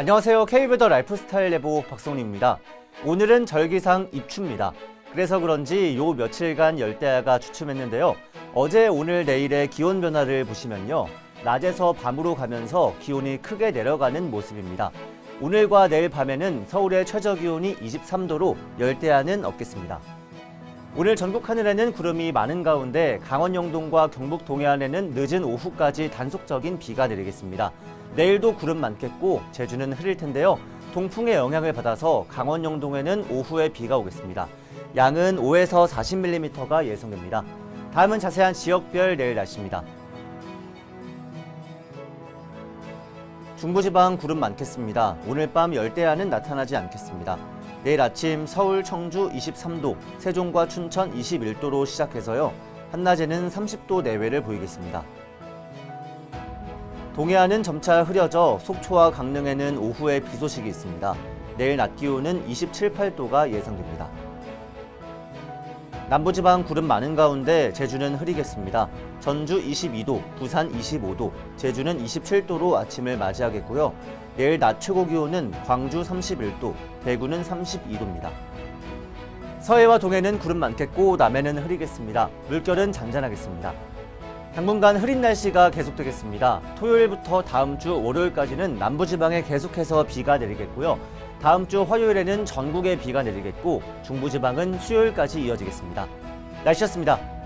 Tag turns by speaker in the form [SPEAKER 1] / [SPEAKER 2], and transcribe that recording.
[SPEAKER 1] 안녕하세요. K브더 라이프스타일 레보 박성림입니다. 오늘은 절기상 입추입니다. 그래서 그런지 요 며칠간 열대야가 주춤했는데요. 어제, 오늘, 내일의 기온 변화를 보시면요. 낮에서 밤으로 가면서 기온이 크게 내려가는 모습입니다. 오늘과 내일 밤에는 서울의 최저 기온이 23도로 열대야는 없겠습니다. 오늘 전국 하늘에는 구름이 많은 가운데 강원 영동과 경북 동해안에는 늦은 오후까지 단속적인 비가 내리겠습니다. 내일도 구름 많겠고 제주는 흐릴 텐데요. 동풍의 영향을 받아서 강원 영동에는 오후에 비가 오겠습니다. 양은 5에서 40mm가 예상됩니다. 다음은 자세한 지역별 내일 날씨입니다. 중부지방 구름 많겠습니다. 오늘 밤 열대야는 나타나지 않겠습니다. 내일 아침 서울, 청주 23도, 세종과 춘천 21도로 시작해서요. 한낮에는 30도 내외를 보이겠습니다. 동해안은 점차 흐려져 속초와 강릉에는 오후에 비 소식이 있습니다. 내일 낮 기온은 27, 8도가 예상됩니다. 남부지방 구름 많은 가운데 제주는 흐리겠습니다. 전주 22도, 부산 25도, 제주는 27도로 아침을 맞이하겠고요. 내일 낮 최고 기온은 광주 31도, 대구는 32도입니다. 서해와 동해는 구름 많겠고 남해는 흐리겠습니다. 물결은 잔잔하겠습니다. 당분간 흐린 날씨가 계속되겠습니다. 토요일부터 다음 주 월요일까지는 남부지방에 계속해서 비가 내리겠고요. 다음 주 화요일에는 전국에 비가 내리겠고 중부지방은 수요일까지 이어지겠습니다. 날씨였습니다.